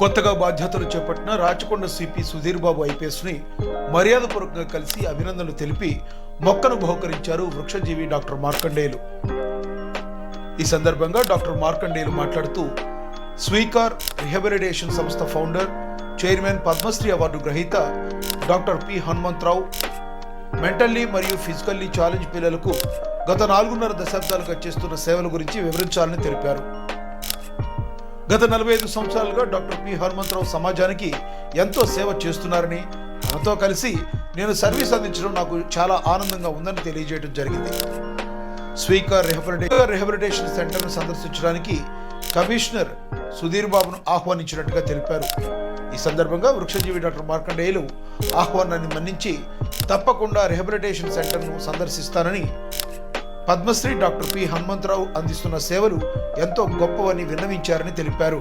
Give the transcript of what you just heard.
కొత్తగా బాధ్యతలు చేపట్టిన రాచకొండ సిపి సుధీర్ బాబు ఐపీఎస్ని మర్యాదపూర్వకంగా కలిసి అభినందనలు తెలిపి మొక్కను బహుకరించారు వృక్షజీవి డాక్టర్ మార్కండేయులు. ఈ సందర్భంగా డాక్టర్ మార్కండేయులు మాట్లాడుతూ స్వీకార్ రిహబిలిటేషన్ సంస్థ ఫౌండర్ చైర్మన్ పద్మశ్రీ అవార్డు గ్రహీత డాక్టర్ పి హనుమంతరావు మెంటల్లీ మరియు ఫిజికల్లీ ఛాలెంజ్ పిల్లలకు గత నాలుగున్నర దశాబ్దాలుగా చేస్తున్న సేవల గురించి వివరించాలని తెలిపారు. గత నలభై ఐదు సంవత్సరాలుగా డాక్టర్ పి హనుమంతరావు సమాజానికి ఎంతో సేవ చేస్తున్నారని తనతో కలిసి నేను సర్వీస్ అందించడం నాకు చాలా ఆనందంగా ఉందని తెలియజేయడం జరిగింది. స్వీకర్ రిహబిలిటే రిహబిలిటేషన్ సెంటర్ను సందర్శించడానికి కమిషనర్ సుధీర్ బాబును ఆహ్వానించినట్టుగా తెలిపారు. ఈ సందర్భంగా వృక్షజీవి డాక్టర్ మార్కండేయులు ఆహ్వానాన్ని మన్నించి తప్పకుండా రిహబిలిటేషన్ సెంటర్ను సందర్శిస్తానని పద్మశ్రీ డాక్టర్ పి హనుమంతరావు అందిస్తున్న సేవలు ఎంతో గొప్పవని విన్నవించారని తెలిపారు.